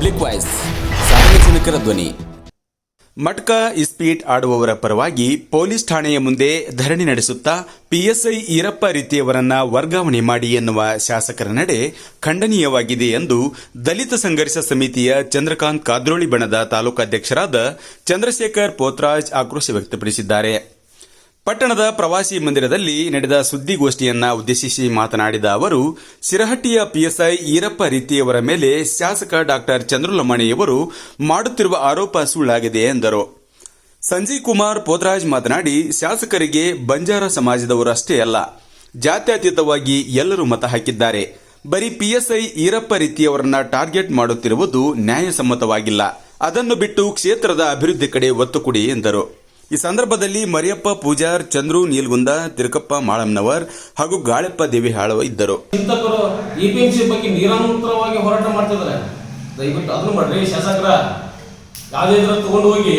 Public voice ಸಾರ್ವಜನಿಕರ ಧ್ವನಿ. ಮಟ್ಕ ಇಸ್ಪೀಟ್ ಆಡುವವರ ಪರವಾಗಿ ಪೊಲೀಸ್ ಠಾಣೆಯ ಮುಂದೆ ಧರಣಿ ನಡೆಸುತ್ತಾ ಪಿಎಸ್ಐ ಈರಪ್ಪ ರೀತಿಯವರನ್ನ ವರ್ಗಾವಣೆ ಮಾಡಿ ಎನ್ನುವ ಶಾಸಕರ ನಡೆ ಖಂಡನೀಯವಾಗಿದೆ ಎಂದು ದಲಿತ ಸಂಘರ್ಷ ಸಮಿತಿಯ ಚಂದ್ರಕಾಂತ್ ಕಾದ್ರೋಳಿ ಬಣದ ತಾಲೂಕಾಧ್ಯಕ್ಷರಾದ ಚಂದ್ರಶೇಖರ್ ಪೋತ್ರಾಜ್ ಆಕ್ರೋಶ ವ್ಯಕ್ತಪಡಿಸಿದ್ದಾರೆ. ಪಟ್ಟಣದ ಪ್ರವಾಸಿ ಮಂದಿರದಲ್ಲಿ ನಡೆದ ಸುದ್ದಿಗೋಷ್ಠಿಯನ್ನ ಉದ್ದೇಶಿಸಿ ಮಾತನಾಡಿದ ಅವರು, ಸಿರಹಟ್ಟಿಯ ಪಿಎಸ್ಐ ಈರಪ್ಪ ರೀತಿಯವರ ಮೇಲೆ ಶಾಸಕ ಡಾಕ್ಟರ್ ಚಂದ್ರಲಮಣಿಯವರು ಮಾಡುತ್ತಿರುವ ಆರೋಪ ಸುಳ್ಳಾಗಿದೆ ಎಂದರು. ಸಂಜೀವ್ ಕುಮಾರ್ ಪೋತರಾಜ್ ಮಾತನಾಡಿ, ಶಾಸಕರಿಗೆ ಬಂಜಾರ ಸಮಾಜದವರಷ್ಟೇ ಅಲ್ಲ, ಜಾತ್ಯತೀತವಾಗಿ ಎಲ್ಲರೂ ಮತ ಹಾಕಿದ್ದಾರೆ. ಬರೀ ಪಿಎಸ್ಐ ಈರಪ್ಪ ರೀತಿಯವರನ್ನ ಟಾರ್ಗೆಟ್ ಮಾಡುತ್ತಿರುವುದು ನ್ಯಾಯಸಮ್ಮತವಾಗಿಲ್ಲ. ಅದನ್ನು ಬಿಟ್ಟು ಕ್ಷೇತ್ರದ ಅಭಿವೃದ್ಧಿ ಕಡೆ ಒತ್ತು ಕೊಡಿ ಎಂದರು. ಈ ಸಂದರ್ಭದಲ್ಲಿ ಮರಿಯಪ್ಪ ಪೂಜಾರ್, ಚಂದ್ರು, ನೀಲ್ಗುಂದ, ತಿರುಕಪ್ಪ ಮಾಳಮ್ನವರ್ ಹಾಗೂ ಗಾಳೆಪ್ಪ ದೇವಿಹಾಳ ಇದ್ದರು. ಚಿಂತಕರು ಇ ಪಿ ಎಂ ಸಿ ಬಗ್ಗೆ ನಿರಂತರವಾಗಿ ಹೋರಾಟ ಮಾಡ್ತಿದ್ದಾರೆ. ದಯವಿಟ್ಟು ಅದನ್ನು ಮಾಡ್ರಿ, ಶಾಸಕರ. ಯಾವುದೇ ತಗೊಂಡು ಹೋಗಿ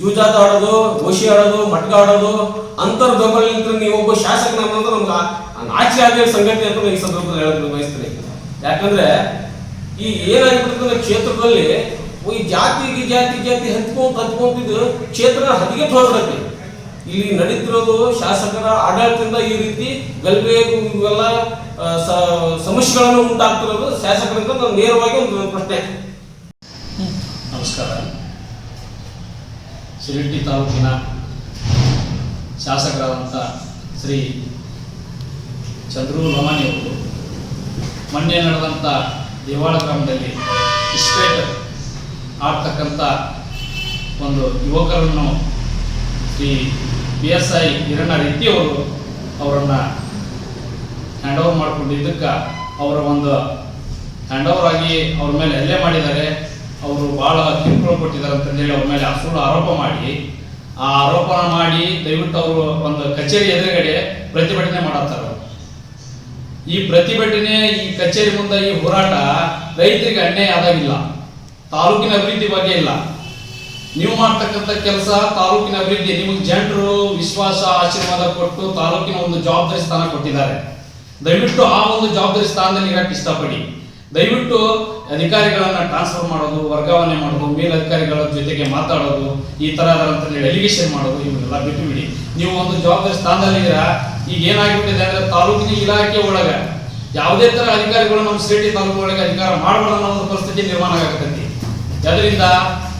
ಜೂಜಾತ ಆಡೋದು ಗೋಶಿ ಆಡೋದು, ಮಟ್ಕ ಆಡೋದು ಅಂತರ್ ಬೆಂಬಲಿಂದ ನೀವು ಒಬ್ಬ ಶಾಸಕನ ನಮ್ಗೆ ಆ- ನಾಚಿಕೆ ಆಗೋ ಸಂಗತಿ ಅಂತ ಈ ಸಂದರ್ಭದಲ್ಲಿ ಹೇಳೋದು ಬಯಸ್ತೀನಿ. ಯಾಕಂದ್ರೆ ಈ ಏನಾಗಿಬಿಡ್ತದೆ ಕ್ಷೇತ್ರದಲ್ಲಿ ಈ ಜಾತಿ ಜಾತಿ ಜಾತಿ ಹಂಚ್ಕೊಂತ ಹಂಚ್ಕೊಂತಿದ್ದು ಕ್ಷೇತ್ರ ಹದಿಗೆ ಹೋಗ್ಬಿಡತ್ತೆ ಇಲ್ಲಿ ನಡೀತಿರೋದು ಶಾಸಕರ ಆಡಳಿತದಿಂದ ಈ ರೀತಿ ಗಲ್ಭೆ ಇವೆಲ್ಲ ಸಮಸ್ಯೆಗಳನ್ನು ಉಂಟಾಗ್ತಿರೋದು ಶಾಸಕರಿಂದ ನಾನು ನೇರವಾಗಿ ಒಂದು ಪ್ರಶ್ನೆ. ನಮಸ್ಕಾರ. ಶಿರಟ್ಟಿ ತಾಲೂಕಿನ ಶಾಸಕರಾದಂಥ ಶ್ರೀ ಚಂದ್ರು ಲಮಾನಿಯವರು ಮೊನ್ನೆ ನಡೆದಂಥ ದೇವಾಳ ಗ್ರಾಮದಲ್ಲಿ ಇಸ್ಪೇಟ್ ಆಡ್ತಕ್ಕಂಥ ಒಂದು ಯುವಕರನ್ನು Shri P S I Hiranna ರೆಡ್ಡಿಯವರು ಅವರನ್ನು ಹ್ಯಾಂಡ್ ಓವರ್ ಮಾಡಿಕೊಂಡಿದ್ದಕ್ಕೆ ಅವರ ಒಂದು ಹ್ಯಾಂಡ್ ಓವರ್ ಆಗಿ ಅವ್ರ ಮೇಲೆ ಹಲ್ಲೆ ಮಾಡಿದ್ದಾರೆ. ಅವರು ಬಹಳ ಕಿರುಕುಳ ಕೊಟ್ಟಿದ್ದಾರೆ ಅಂತಂದೇಳಿ ಅವ್ರ ಮೇಲೆ ಸುಳ್ಳು ಆರೋಪ ಮಾಡಿ, ಆ ಆರೋಪನ ಮಾಡಿ ದಯವಿಟ್ಟು ಅವರು ಒಂದು ಕಚೇರಿ ಎದುರುಗಡೆ ಪ್ರತಿಭಟನೆ ಮಾಡತ್ತಾರೆ ಈ ಪ್ರತಿಭಟನೆ, ಈ ಕಚೇರಿ ಮುಂದೆ ಈ ಹೋರಾಟ ರೈತರಿಗೆ ಅನ್ಯಾಯ ಆದಾಗಿಲ್ಲ. ತಾಲೂಕಿನ ಅಭಿವೃದ್ಧಿ ಬಗ್ಗೆ ಇಲ್ಲ. ನೀವು ಮಾಡ್ತಕ್ಕಂಥ ಕೆಲಸ ತಾಲೂಕಿನ ಅಭಿವೃದ್ಧಿ, ನಿಮಗೆ ಜನರು ವಿಶ್ವಾಸ, ಆಶೀರ್ವಾದ ಕೊಟ್ಟು ತಾಲೂಕಿನ ಒಂದು ಜವಾಬ್ದಾರಿ ಸ್ಥಾನ ಕೊಟ್ಟಿದ್ದಾರೆ. ದಯವಿಟ್ಟು ಆ ಒಂದು ಜವಾಬ್ದಾರಿ ಸ್ಥಾನದಲ್ಲಿ ಇರಕ್ಕೆ ಇಷ್ಟಪಡಿ. ದಯವಿಟ್ಟು ಅಧಿಕಾರಿಗಳನ್ನ ಟ್ರಾನ್ಸ್ಫರ್ ಮಾಡೋದು, ವರ್ಗಾವಣೆ ಮಾಡೋದು, ಮೇಲಧಿಕಾರಿಗಳ ಜೊತೆಗೆ ಮಾತಾಡೋದು, ಈ ತರ ಎಲಿಗೇಷನ್ ಮಾಡೋದು ಇವನ್ನೆಲ್ಲ ಬಿಟ್ಟು ಬಿಡಿ ನೀವು ಒಂದು ಜವಾಬ್ದಾರಿ ಸ್ಥಾನದಲ್ಲಿದ್ದೀರಾ ಈಗ ಏನಾಗಿಬಿಟ್ಟಿದೆ ಅಂದ್ರೆ ತಾಲೂಕಿನ ಇಲಾಖೆ ಒಳಗ ಯಾವುದೇ ತರ ಅಧಿಕಾರಿಗಳು ನಮ್ಮ ಸಿಟಿ ತಾಲೂಕು ಒಳಗೆ ಅಧಿಕಾರ ಮಾಡಬಾರ್ದು ಅನ್ನೋ ಒಂದು ಪರಿಸ್ಥಿತಿ ನಿರ್ಮಾಣ ಆಗತೈತಿ. ಅದರಿಂದ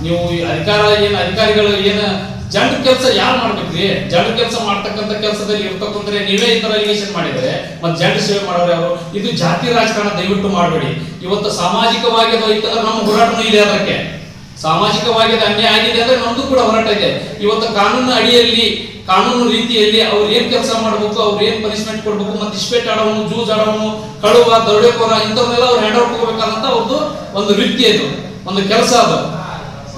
ನೀವು ಅಧಿಕಾರ ಏನು ಅಧಿಕಾರಿಗಳು ಏನು ಜಂಡ ಕೆಲಸ ಯಾರು ಮಾಡ್ಬೇಕ್ರಿ? ಜಂಡ ಕೆಲಸ ಮಾಡ್ತಕ್ಕಂಥ ಕೆಲಸದಲ್ಲಿ ಇರ್ತಕ್ಕಂದ್ರೆ ನೀವೇ ಈ ತರ ಎಲಿಗೇಷನ್ ಮಾಡಿದ್ರೆ, ಮತ್ತೆ ಜಂಡ ಸೇವೆ ಮಾಡೋರು ಯಾರು ಇದು ಜಾತಿ ರಾಜಕಾರಣ ದಯವಿಟ್ಟು ಮಾಡಬೇಡಿ. ಇವತ್ತು ಸಾಮಾಜಿಕವಾಗಿ ಅದು ಐತಂದ್ರೆ ನಮ್ಮ ಹೋರಾಟನೂ ಇದೆ ಅದಕ್ಕೆ. ಸಾಮಾಜಿಕವಾಗಿ ಅದು ಅನ್ಯಾಯ ಆಗಿದೆ ಅಂದ್ರೆ ನಮ್ದು ಕೂಡ ಹೋರಾಟ ಇದೆ. ಇವತ್ತು ಕಾನೂನು ಅಡಿಯಲ್ಲಿ, ಕಾನೂನು ರೀತಿಯಲ್ಲಿ ಅವ್ರು ಏನ್ ಕೆಲಸ ಮಾಡ್ಬೇಕು, ಅವ್ರು ಏನ್ ಪನಿಷ್ಮೆಂಟ್ ಕೊಡ್ಬೇಕು, ಮತ್ತೆ ಇಸ್ಪೇಟ್ ಆಡೋನು ಜೂಜ್ ಆಡೋನು ಕಳುವ, ದರೋಡೆಕೋರ ಇಂಥವನ್ನೆಲ್ಲ ಅವ್ರು ಹ್ಯಾಂಡ್ ಔಟ್ ಹೋಗ್ಬೇಕಾದಂತ ಅವ್ರದ್ದು ಒಂದು ವೃತ್ತಿ ಅದು ಒಂದು ಕೆಲಸ ಅದು.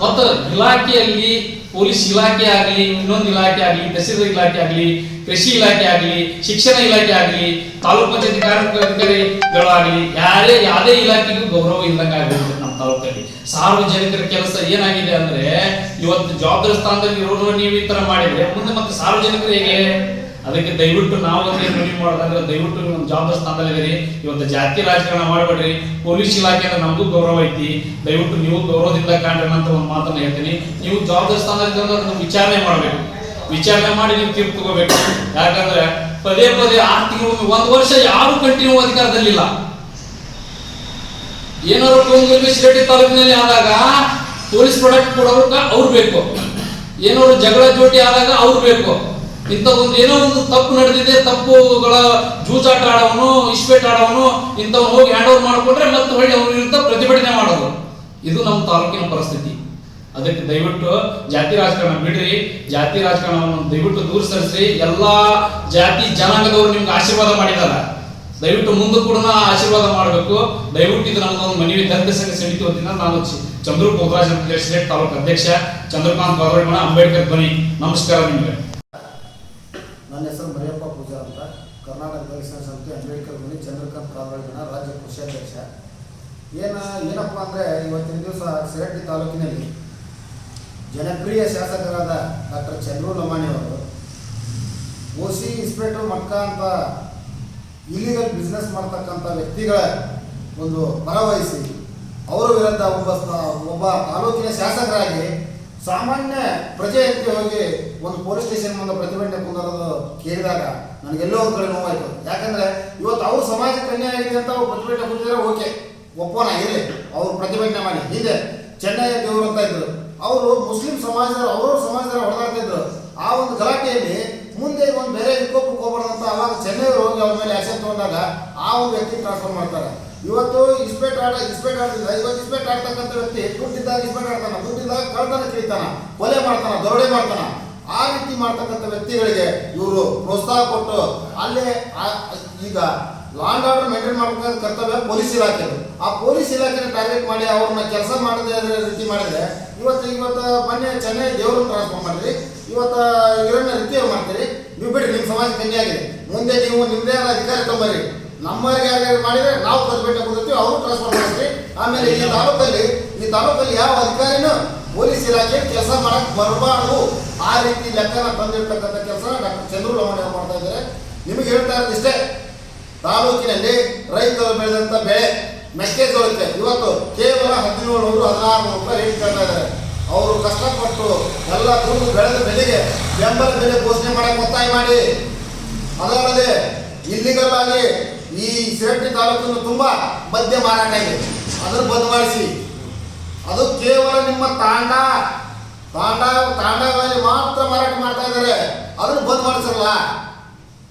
ಮತ್ತು ಇಲಾಖೆಯಲ್ಲಿ ಪೊಲೀಸ್ ಇಲಾಖೆ ಆಗಲಿ, ಇನ್ನೊಂದು ಇಲಾಖೆ ಆಗಲಿ, ತಹಸೀಲ್ದಾರ್ ಇಲಾಖೆ ಆಗಲಿ, ಕೃಷಿ ಇಲಾಖೆ ಆಗಲಿ, ಶಿಕ್ಷಣ ಇಲಾಖೆ ಆಗಲಿ, ತಾಲೂಕು ಪಂಚಾಯತ್ ಕಾರ್ಯಕರ್ತರಿಗಳಾಗಲಿ ಯಾರೇ, ಯಾವುದೇ ಇಲಾಖೆಗೂ ಗೌರವ ಆಗ್ಬಿಡುತ್ತೆ ನಮ್ಮ ತಾಲೂಕಲ್ಲಿ. ಸಾರ್ವಜನಿಕರ ಕೆಲಸ ಏನಾಗಿದೆ ಅಂದ್ರೆ, ಇವತ್ತು ಜವಾಬ್ದಾರಿ ಸ್ಥಾನದಲ್ಲಿ ಇರೋರು ನೀವು ಈ ತರ ಮಾಡಿದ್ರೆ, ಮುಂದೆ ಮತ್ತೆ ಸಾರ್ವಜನಿಕರು ಹೇಗೆ? ಅದಕ್ಕೆ ದಯವಿಟ್ಟು ನಾವು ಏನು ಮನವಿ ಮಾಡೋದಂದ್ರೆ ದಯವಿಟ್ಟು ನಿಮ್ಮ ಜವಾಬ್ದಾರಿ ಸ್ಥಾನದಲ್ಲಿದ್ದೀರಿ ಇವತ್ತು ಜಾತಿ ರಾಜಕಾರಣ ಮಾಡಬೇಡ್ರಿ. ಪೊಲೀಸ್ ಇಲಾಖೆ ಅಂದ್ರೆ ನಮಗೂ ಗೌರವ ಐತಿ. ದಯವಿಟ್ಟು ನೀವು ಗೌರವದಿಂದ ಕಾಣ್ರಿ ಅಂತ ಒಂದು ಮಾತನ್ನ ಹೇಳ್ತೀನಿ. ನೀವು ಜವಾಬ್ದಾರಿ ಸ್ಥಾನದಲ್ಲಿ ನೀವು ವಿಚಾರಣೆ ಮಾಡಬೇಕು. ವಿಚಾರಣೆ ಮಾಡಿ ನೀವು ತೀರ್ಪು ತಗೋಬೇಕು. ಯಾಕಂದ್ರೆ ಪದೇ ಪದೇ ಆರು ತಿಂಗಳು ಒಂದು ವರ್ಷ ಯಾರು ಕಂಟಿನ್ಯೂ ಅಧಿಕಾರದಲ್ಲಿಲ್ಲ ಏನಾದ್ರು ಕೊಂಗಲ್ಬಿ ಶಿರಡಿ ತಾಲೂಕಿನಲ್ಲಿ ಆದಾಗ ಪೊಲೀಸ್ ಪ್ರೊಡಕ್ಟ್ ಕೊಡೋರ್ಗ ಅವ್ರು ಬೇಕು. ಏನಾದ್ರು ಜಗಳ ಜೋಟಿ ಆದಾಗ ಅವ್ರು ಬೇಕು. ಇಂಥ ಒಂದು ಏನೋ ಒಂದು ತಪ್ಪು ನಡೆದಿದೆ, ತಪ್ಪುಗಳ ಜೂಜಾಟ ಆಡೋನು ಇಶ್ವೇಟ್ ಆಡವನು, ಇಂಥವ್ನು ಹೋಗಿ ಹ್ಯಾಂಡ್ ಓವರ್ ಮಾಡ್ಕೊಂಡ್ರೆ ಮತ್ತೆ ಹೊಳ್ಳಿ ಅವ್ರ ವಿರುದ್ಧ ಪ್ರತಿಭಟನೆ ಮಾಡೋದು. ಇದು ನಮ್ಮ ತಾಲೂಕಿನ ಪರಿಸ್ಥಿತಿ. ಅದಕ್ಕೆ ದಯವಿಟ್ಟು ಜಾತಿ ರಾಜಕಾರಣ ಬಿಡ್ರಿ, ಜಾತಿ ರಾಜಕಾರಣವನ್ನು ದಯವಿಟ್ಟು ದೂರ ಸರಿಸ್ರಿ. ಎಲ್ಲಾ ಜಾತಿ ಜನಾಂಗದವರು ನಿಮ್ಗೆ ಆಶೀರ್ವಾದ ಮಾಡಿದಾರ. ದಯವಿಟ್ಟು ಮುಂದೆ ಕೂಡ ಆಶೀರ್ವಾದ ಮಾಡಬೇಕು. ದಯವಿಟ್ಟು ಇದು ನಮ್ಮದೊಂದು ಮನವಿ ದಲಿತ ಸಂಘ ಸಮಿತಿ ವತಿಯಿಂದ ನಾನು ಚಂದ್ರು ಗೋಪಾಲ್ ಪ್ರೆಸಿಡೆಂಟ್ ತಾಲೂಕು ಅಧ್ಯಕ್ಷ, ಚಂದ್ರಕಾಂತ್ ಬಾದೋಳಿಮಣ ಅಂಬೇಡ್ಕರ್ ಧ್ವನಿ. ನಮಸ್ಕಾರ ನಿಮಗೆ ನನ್ನ ಹೆಸರು ಮರಿಯಪ್ಪ ಪೂಜಾ ಅಂತ ಕರ್ನಾಟಕ ದಲಿತ ಸಮಿತಿ ಅಂಬೇಡ್ಕರ್ ಮುನಿ ಚಂದ್ರಕಾಂತ್ ಕಾಲ್ವಾಡಿನ ರಾಜ್ಯ ಕೃಷಿಯಾಧ್ಯಕ್ಷ ಏನ, ಏನಪ್ಪ ಅಂದರೆ ಇವತ್ತಿನ ದಿವಸ ಸಿರಟ್ಟಿ ತಾಲೂಕಿನಲ್ಲಿ ಜನಪ್ರಿಯ ಶಾಸಕರಾದ ಡಾಕ್ಟರ್ ಚಂದ್ರು ಲಮಾಣಿ ಅವರು ಸಿ ಇನ್ಸ್ಪೆಕ್ಟರ್ ಮಟ್ಕ ಅಂತ ಇಲ್ಲಿಗಲ್ ಬಿಸ್ನೆಸ್ ಮಾಡ್ತಕ್ಕಂಥ ವ್ಯಕ್ತಿಗಳ ಒಂದು ಪರವಹಿಸಿ ಅವರ ವಿರುದ್ಧ ಒಬ್ಬ ಒಬ್ಬ ತಾಲೂಕಿನ ಶಾಸಕರಾಗಿ ಸಾಮಾನ್ಯ ಪ್ರಜೆಯಂತೆ ಹೋಗಿ ಒಂದು ಪೊಲೀಸ್ ಸ್ಟೇಷನ್ ಮುಂದೆ ಪ್ರತಿಭಟನೆ ಕುಂದರೋದು ಕೇಳಿದಾಗ ನನಗೆಲ್ಲೋ ಒಂದು ಕಡೆ ನೋವಾಯಿತು. ಯಾಕಂದ್ರೆ ಇವತ್ತು ಅವ್ರ ಸಮಾಜಕ್ಕೆ ಅನ್ಯಾಯ ಆಗಿದೆ ಅಂತ ಅವ್ರು ಪ್ರತಿಭಟನೆ ಕುಂತಿದ್ರೆ ಓಕೆ, ಒಪ್ಪೋಣ, ಇರಲಿ. ಅವ್ರು ಪ್ರತಿಭಟನೆ ಮಾಡಿ. ಹಿಂದೆ ಚೆನ್ನೈ ದೇವರು ಅಂತ ಇದ್ರು. ಅವರು ಮುಸ್ಲಿಂ ಸಮಾಜದವರು ಅವ್ರವ್ರ ಸಮಾಜದ ಹೊಡೆದಾಡ್ತಿದ್ರು ಆ ಒಂದು ಗಲಾಟೆಯಲ್ಲಿ ಮುಂದೆ ಒಂದು ಬೇರೆ ವಿಕೋಪಕ್ಕೆ ಹೋಗ್ಬಾರ್ದು ಅಂತ ಅವಾಗ ಚೆನ್ನೈಯವರು ಹೋಗಿ ಅವ್ರ ಮೇಲೆ ಆಕ್ಷನ್ ತಗೊಂಡಾಗ ಆ ಒಂದು ವ್ಯಕ್ತಿ ಟ್ರಾನ್ಸ್ಫರ್ ಮಾಡ್ತಾರೆ. ಇವತ್ತು ಇಸ್ಪೇಟ್ ಆಡ, ಇಸ್ಪೇಟ್ ಆಡ್ತಿದ್ದ ಇವತ್ತು ಇಸ್ಪೇಟ್ ಆಡ್ತಕ್ಕಂಥ ವ್ಯಕ್ತಿ ದುಡ್ಡಿದ್ದಾಗ ಇಸ್ಪೇಟ್ ಆಡ್ತಾನ ದುಡ್ಡಿದ್ದಾಗ ಕಳ್ತನ ಕೇಳ್ತಾನ, ಕೊಲೆ ಮಾಡ್ತಾನ, ದರೋಡೆ ಮಾಡ್ತಾನ. ಆ ರೀತಿ ಮಾಡ್ತಕ್ಕಂಥ ವ್ಯಕ್ತಿಗಳಿಗೆ ಇವರು ಪ್ರೋತ್ಸಾಹ ಕೊಟ್ಟು ಅಲ್ಲೇ ಈಗ ಲಾಂಗ್ ಆರ್ಡರ್ ಮೇಂಟೈನ್ ಮಾಡಬೇಕಾದ ಕರ್ತವ್ಯ ಪೊಲೀಸ್ ಇಲಾಖೆ ಆ ಪೊಲೀಸ್ ಇಲಾಖೆನ ಟಾರ್ಗೆಟ್ ಮಾಡಿ ಅವ್ರನ್ನ ಕೆಲಸ ಮಾಡದೆ ರೀತಿ ಮಾಡಿದ್ರೆ, ಇವತ್ತು ಇವತ್ತು ಮೊನ್ನೆ ಚೆನ್ನೈ ದೇವ್ರನ್ನ ಟ್ರಾನ್ಸ್ಫರ್ ಮಾಡಿರಿ ಇವತ್ತು ಇವರನ್ನ ರೀತಿಯವ್ರು ಮಾಡ್ತೀರಿ. ನೀವು ಬಿಡಿ ನಿಮ್ಮ ಸಮಾಜ ಕನ್ಯೆ ಆಗಿದೆ. ಮುಂದೆ ನೀವು ನಿಮ್ಮದೇ ಆದ ಅಧಿಕಾರ ತಗೊಂಬರ್ರಿ. ನಮ್ಮವರಿಗೆ ಯಾರು ಮಾಡಿದ್ರೆ ನಾವು ಪ್ರತಿಭಟನೆ ಕೊಡ್ತೀವಿ ಅವರು ಟ್ರಾನ್ಸ್ಫರ್ ಮಾಡಿಸ್ರಿ ಆಮೇಲೆ ಈ ತಾಲೂಕಲ್ಲಿ ಈ ತಾಲೂಕಲ್ಲಿ ಯಾವ ಅಧಿಕಾರಿನೂ ಪೊಲೀಸ್ ಇಲಾಖೆ ಕೆಲಸ ಮಾಡಕ್ ಬರಬಾರ್ದು. ಆ ರೀತಿ ಲೆಕ್ಕನ ತಂದಿರ್ತಕ್ಕಂಥ ಕೆಲಸ ಡಾಕ್ಟರ್ ಚಂದ್ರು ಲವಣಿ ಮಾಡ್ತಾ ಇದ್ದಾರೆ. ನಿಮಗೆ ಹೇಳ್ತಾ ಇರೋದು ಇಷ್ಟೇ, ತಾಲೂಕಿನಲ್ಲಿ ರೈತರು ಬೆಳೆದಂತ ಬೆಳೆ ಮೆಕ್ಕೆಜೋಳಕ್ಕೆ ಇವತ್ತು ಕೇವಲ ಹದಿನೇಳು ನೂರು ಹದಿನಾರು ನೂರು ರೂಪಾಯಿ ರೇಟ್ ಕೇಳ್ತಾ ಇದ್ದಾರೆ. ಅವರು ಕಷ್ಟಪಟ್ಟು ಎಲ್ಲ ದುಡ್ಡು ಬೆಳೆದ ಬೆಲೆಗೆ ಬೆಂಬಲ ಬೆಲೆ ಘೋಷಣೆ ಮಾಡಕ್ಕೆ ಒತ್ತಾಯ ಮಾಡಿ. ಅದಲ್ಲದೆ ಇಲ್ಲಿಗಲ್ ಆಗಿ ಈ ಸಿರಟ್ಟಿ ತಾಲೂಕನ್ನು ತುಂಬಾ ಮದ್ಯ ಮಾರಾಟ ಇದೆ. ಅದನ್ನು ಬಂದ್ ಮಾಡಿಸಿ ಅದು ಕೇವಲ ನಿಮ್ಮ ತಾಂಡ. ತಾಂಡ ತಾಂಡಗಳಲ್ಲಿ ಮಾತ್ರ ಮಾರಾಟ ಮಾಡ್ತಾ ಇದ್ದಾರೆ. ಅದನ್ನು ಬಂದ್ ಮಾಡಿಸಲ್ಲ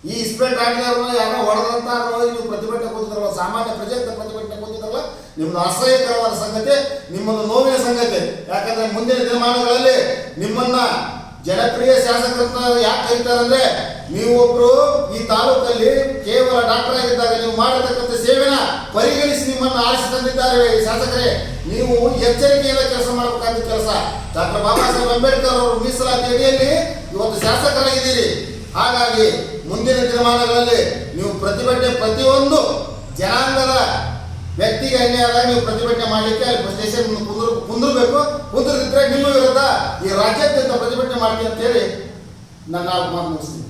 ಈ ಇಸ್ಪೇಟ್ ಆಡಿದವ್ರನ್ನ ಯಾರೋ ಹೊಡೆದಂತ ನೀವು ಪ್ರತಿಭಟನೆ ಕೂತಿದ್ರಲ್ಲ, ಸಾಮಾನ್ಯ ಪ್ರಜೆಯಿಂದ ಪ್ರತಿಭಟನೆ ಕೂತಿದ್ರಲ್ಲ ನಿಮ್ಮನ್ನು ಅಸಹ್ಯಕರವಾದ ಸಂಗತಿ ನಿಮ್ಮನ್ನು ನೋವಿನ ಸಂಗತಿ. ಯಾಕಂದ್ರೆ ಮುಂದಿನ ದಿನಮಾನಗಳಲ್ಲಿ ನಿಮ್ಮನ್ನ ಜನಪ್ರಿಯ ಶಾಸಕರನ್ನ ಯಾಕೆ ಕರೀತಾರಂದ್ರೆ ನೀವು ಒಬ್ರು ಈ ತಾಲೂಕಲ್ಲಿ ಕೇವಲ ಡಾಕ್ಟರ್ ಆಗಿದ್ದಾಗ ನೀವು ಮಾಡತಕ್ಕಂಥ ಸೇವೆನ ಪರಿಗಣಿಸಿ ನಿಮ್ಮನ್ನು ಆರಿಸಿ ತಂದಿದ್ದಾರೆ ಶಾಸಕರೇ. ನೀವು ಎಚ್ಚರಿಕೆಯಿಂದ ಕೆಲಸ ಮಾಡಬೇಕಾದ ಕೆಲಸ. ಡಾಕ್ಟರ್ ಬಾಬಾ ಸಾಹೇಬ್ ಅಂಬೇಡ್ಕರ್ ಅವರು ಮೀಸಲಾತಿ ಅಡಿಯಲ್ಲಿ ಇವತ್ತು ಶಾಸಕರಾಗಿದ್ದೀರಿ. ಹಾಗಾಗಿ ಮುಂದಿನ ದಿನಮಾನಗಳಲ್ಲಿ ನೀವು ಪ್ರತಿಭಟನೆ ಪ್ರತಿಯೊಂದು ಜನಾಂಗದ ವ್ಯಕ್ತಿಗೆ ಆದಾಗ ನೀವು ಪ್ರತಿಭಟನೆ ಮಾಡಲಿಕ್ಕೆ ಅಲ್ಲಿ ಸ್ಟೇಷನ್ ಕುಂದ್ರ ಕುಂದಿರ್ಬೇಕು. ಕುಂದ್ರದಿದ್ರೆ ನಿಮ್ಮ ವಿರುದ್ಧ ಈ ರಾಜ್ಯಾದ್ಯಂತ ಪ್ರತಿಭಟನೆ ಮಾಡ್ತೀನಿ ಅಂತ ಹೇಳಿ ನನ್ನ ಮಾತು ಮುಗಿಸ್ತೀನಿ.